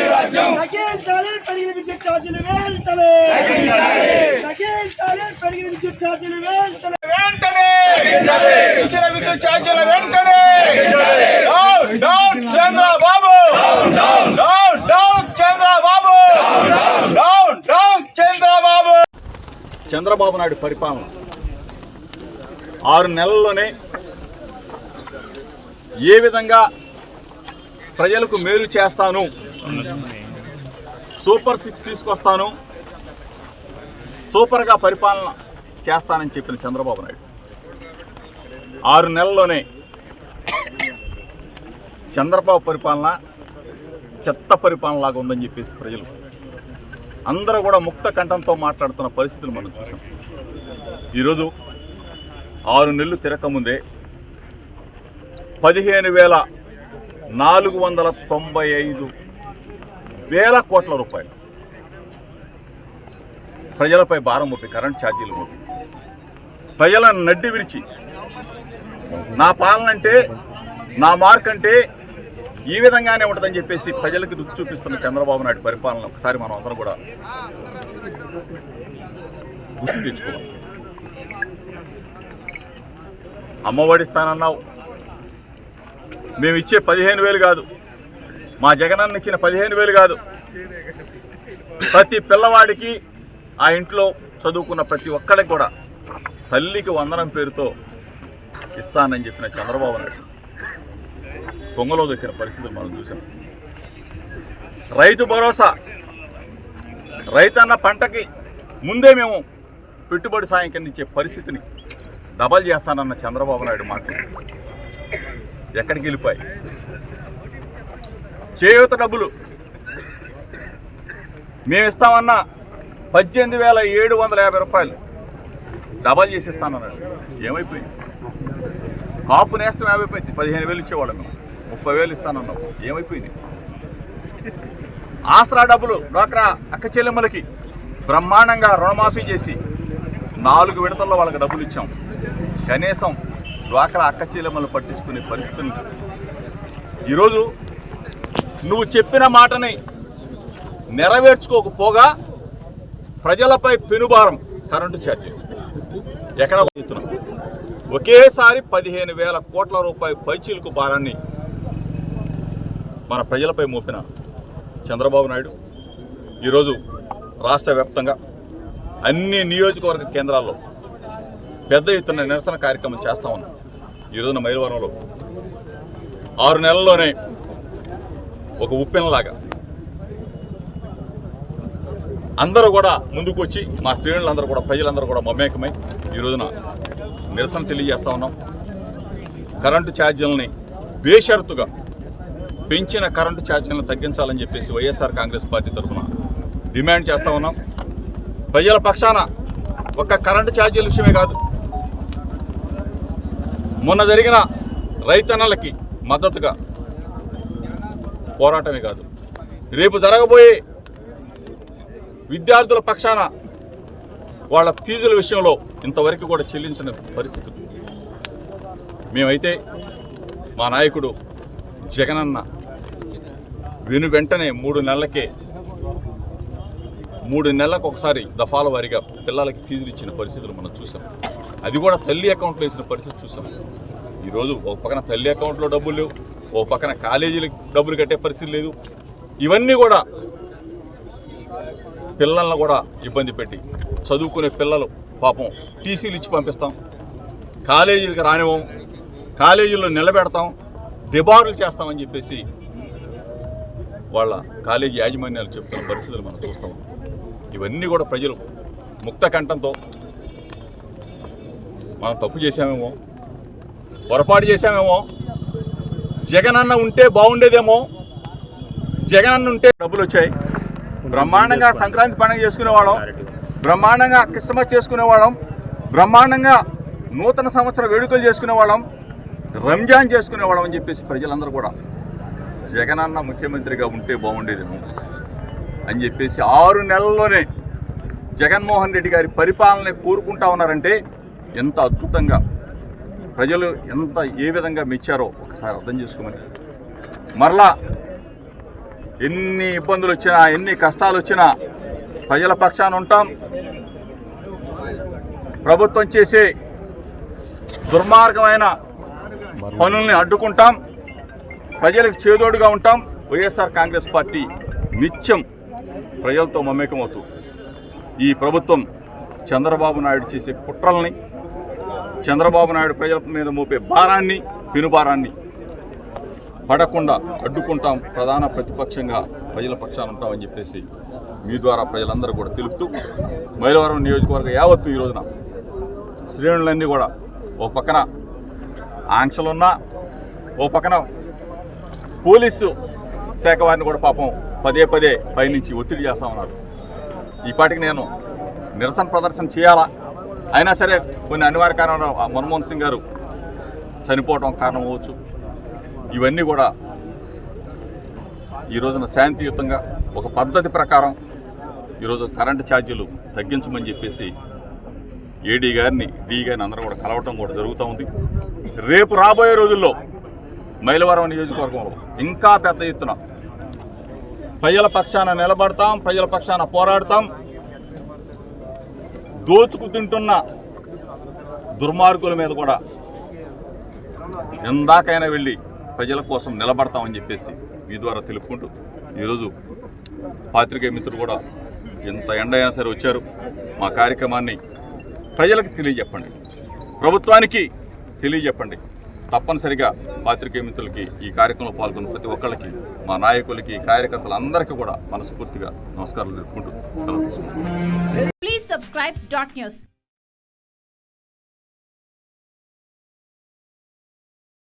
తగ్గించాలి పెరిగిన విద్యుత్ ఛార్జీలు వెంటనే. తగ్గించాలి పెరిగిన విద్యుత్ ఛార్జీలు వెంటనే. వెంటనే. ఇచ్చిన విద్యుత్ ఛార్జీల వెంటనే. Down down Chandrababu. Down down. Chandrababu. Down down Chandrababu. Chandrababu Naidu పరిపాలన. ఆరు నెలల్లోనే ఏ విధంగా ప్రజలకు మేలు చేస్తాను? సూపర్ సిక్స్ తీసుకొస్తాను. సూపర్గా పరిపాలన చేస్తానని చెప్పిన చంద్రబాబు నాయుడు. ఆరు నెలల్లోనే చంద్రబాబు పరిపాలన చెత్త పరిపాలనలాగా ఉందని చెప్పేసి ప్రజలు అందరూ కూడా ముక్త కంఠంతో మాట్లాడుతున్న పరిస్థితులు మనం చూసాం ఈరోజు ఆరు నెలలు తిరకముందే పదిహేను వేల నాలుగు వందల తొంభై ఐదు వేల కోట్ల రూపాయలు. ప్రజలపై భారం మోపి కరెంట్ ఛార్జీలు మోపి. ప్రజలను నడ్డి విరిచి నా పాలన అంటే నా మార్క్ అంటే ఈ విధంగానే ఉంటుందని చెప్పేసి ప్రజలకు రుచి చూపిస్తున్న చంద్రబాబు నాయుడు పరిపాలన. ఒకసారి మనం అందరం కూడా గుర్తు తెచ్చుకోవాలి. అమ్మఒడి ఇస్తానన్నావు మేము ఇచ్చే పదిహేను వేలు కాదు. మా జగనన్న ఇచ్చిన పదిహేను వేలు కాదు. ప్రతి పిల్లవాడికి ఆ ఇంట్లో చదువుకున్న ప్రతి ఒక్కడికి కూడా తల్లికి వందనం పేరుతో ఇస్తానని చెప్పిన చంద్రబాబు నాయుడు. దొంగలో దొక్కిన పరిస్థితులు మనం చూసాం రైతు భరోసా. రైతన్న పంటకి ముందే మేము పెట్టుబడి సాయం కింద ఇచ్చే పరిస్థితిని డబల్ చేస్తానన్న చంద్రబాబు నాయుడు మాటలు ఎక్కడికి వెళ్ళిపోయి? చేయూత డబ్బులు. మేము ఇస్తామన్న పద్దెనిమిది వేల ఏడు వందల యాభై రూపాయలు. డబల్ చేసిస్తానన్నాడు. ఏమైపోయింది? కాపు నేస్తం ఏమైపోయింది పదిహేను వేలు ఇచ్చేవాళ్ళం మేము. ముప్పై వేలు ఇస్తానన్నాం. ఏమైపోయింది? ఆసరా డబ్బులు డ్వాక్రా అక్క చెల్లెమ్మలకి బ్రహ్మాండంగా రుణమాఫీ చేసి నాలుగు విడతల్లో వాళ్ళకి డబ్బులు ఇచ్చాం. కనీసం డ్వాక్రా అక్క చెల్లెమ్మలు పట్టించుకునే పరిస్థితులు ఈరోజు నువ్వు చెప్పిన మాటని నెరవేర్చుకోకపోగా ప్రజలపై పెనుభారం కరెంటు ఛార్జీలు. ఎక్కడ పోతున్నాం ఒకేసారి పదిహేను వేల కోట్ల రూపాయల పైచీలకు భారాన్ని మన ప్రజలపై మోపిన చంద్రబాబు నాయుడు ఈరోజు రాష్ట్ర వ్యాప్తంగా అన్ని నియోజకవర్గ కేంద్రాల్లో పెద్ద ఎత్తున నిరసన కార్యక్రమం చేస్తా ఉన్నాం. ఈరోజున మైలవరంలో ఆరు నెలల్లోనే ఒక ఉప్పెనలాగా అందరూ కూడా ముందుకు వచ్చి మా శ్రేణులందరూ కూడా ప్రజలందరూ కూడా మమేకమై ఈ రోజున నిరసన తెలియజేస్తా ఉన్నాం. కరెంటు ఛార్జీలని బేషరతుగా పెంచిన కరెంటు ఛార్జీలను తగ్గించాలని చెప్పేసి వైఎస్ఆర్ కాంగ్రెస్ పార్టీ తరఫున డిమాండ్ చేస్తూ ఉన్నాం. ప్రజల పక్షాన ఒక్క కరెంటు ఛార్జీల విషయమే కాదు మొన్న జరిగిన రైతన్నలకి మద్దతుగా పోరాటమే కాదు. రేపు జరగబోయే విద్యార్థుల పక్షాన వాళ్ళ ఫీజుల విషయంలో ఇంతవరకు కూడా చెల్లించిన పరిస్థితులు. మేమైతే మా నాయకుడు జగనన్న విను వెంటనే మూడు నెలలకే మూడు నెలలకు ఒకసారి దఫాల వారిగా పిల్లలకి ఫీజులు ఇచ్చిన పరిస్థితులు మనం చూసాం. అది కూడా తల్లి అకౌంట్లో వేసిన పరిస్థితి చూసాం. ఈరోజు ఒక పక్కన తల్లి అకౌంట్లో డబ్బులు లేవు ఓ పక్కన కాలేజీలకు డబ్బులు కట్టే పరిస్థితి లేదు. ఇవన్నీ కూడా పిల్లలను కూడా ఇబ్బంది పెట్టి చదువుకునే పిల్లలు పాపం టీసీలు ఇచ్చి పంపిస్తాం. కాలేజీలకు రానివ్వం కాలేజీల్లో నిలబెడతాం డిబారులు చేస్తామని చెప్పేసి వాళ్ళ కాలేజీ యాజమాన్యాలు చెప్తున్న పరిస్థితులు మనం చూస్తాం ఇవన్నీ కూడా ప్రజలు ముక్త కంఠంతో మనం తప్పు చేశామేమో పొరపాటు చేశామేమో జగనన్న ఉంటే బాగుండేదేమో జగనన్న ఉంటే డబ్బులు వచ్చాయి. బ్రహ్మాండంగా సంక్రాంతి పండుగ చేసుకునేవాళ్ళం బ్రహ్మాండంగా క్రిస్మస్ చేసుకునేవాళ్ళం బ్రహ్మాండంగా నూతన సంవత్సర వేడుకలు చేసుకునేవాళ్ళం రంజాన్ చేసుకునేవాళ్ళం అని చెప్పేసి ప్రజలందరూ కూడా జగనన్న ముఖ్యమంత్రిగా ఉంటే బాగుండేదేమో అని చెప్పేసి ఆరు నెలల్లోనే జగన్మోహన్ రెడ్డి గారి పరిపాలన కోరుకుంటా ఉన్నారంటే ఎంత అద్భుతంగా. ప్రజలు ఎంత ఏ విధంగా మెచ్చారో ఒకసారి అర్థం చేసుకోమని. మరలా ఎన్ని ఇబ్బందులు వచ్చినా ఎన్ని కష్టాలు వచ్చినా ప్రజల పక్షాన ఉంటాం. ప్రభుత్వం చేసే దుర్మార్గమైన పనుల్ని అడ్డుకుంటాం. ప్రజలకు చేదోడుగా ఉంటాం. వైఎస్ఆర్ కాంగ్రెస్ పార్టీ నిత్యం ప్రజలతో మమేకమవుతూ ఈ ప్రభుత్వం చంద్రబాబు నాయుడు చేసే కుట్రల్ని చంద్రబాబు నాయుడు ప్రజల మీద మోపే భారాన్ని పెనుభారాన్ని పడకుండా అడ్డుకుంటాం. ప్రధాన ప్రతిపక్షంగా ప్రజల పక్షాన ఉంటామని చెప్పేసి మీ ద్వారా ప్రజలందరూ కూడా తెలుపుతూ మైలవరం నియోజకవర్గ యావత్తు ఈ రోజున శ్రేణులన్నీ కూడా ఓ పక్కన ఆంక్షలున్నా ఓ పక్కన పోలీసు శాఖ వారిని కూడా పాపం పదే పదే పైనుంచి ఒత్తిడి చేస్తా ఉన్నారు. ఈ పాటికి నేను నిరసన ప్రదర్శన చేయాలా? అయినా సరే కొన్ని అనివార్య కారణాలు మన్మోహన్ సింగ్ గారు చనిపోవడం కారణం అవ్వచ్చు. ఇవన్నీ కూడా ఈ రోజున శాంతియుతంగా ఒక పద్ధతి ప్రకారం ఈరోజు కరెంటు ఛార్జీలు తగ్గించమని చెప్పేసి ఏడీ గారిని డి గారిని అందరూ కూడా కలవటం కూడా జరుగుతూ ఉంది. రేపు రాబోయే రోజుల్లో మైలవరం నియోజకవర్గంలో ఇంకా పెద్ద ఎత్తున ప్రజల పక్షాన నిలబడతాం ప్రజల పక్షాన పోరాడతాం. దోచుకు తింటున్న దుర్మార్గుల మీద కూడా ఎందాకైనా వెళ్ళి ప్రజల కోసం నిలబడతామని చెప్పేసి మీ ద్వారా తెలుపుకుంటూ ఈరోజు పాత్రికేయ మిత్రులు కూడా ఎంత ఎండ అయినా సరే వచ్చారు. మా కార్యక్రమాన్ని ప్రజలకు తెలియజెప్పండి. ప్రభుత్వానికి తెలియజెప్పండి. తప్పనిసరిగా పాత్రికేయ మిత్రులకి ఈ కార్యక్రమంలో పాల్గొన్న ప్రతి ఒక్కళ్ళకి మా నాయకులకి కార్యకర్తలందరికీ కూడా మనస్ఫూర్తిగా నమస్కారాలు తెలుపుకుంటూ సెలవు తీసుకుంటాం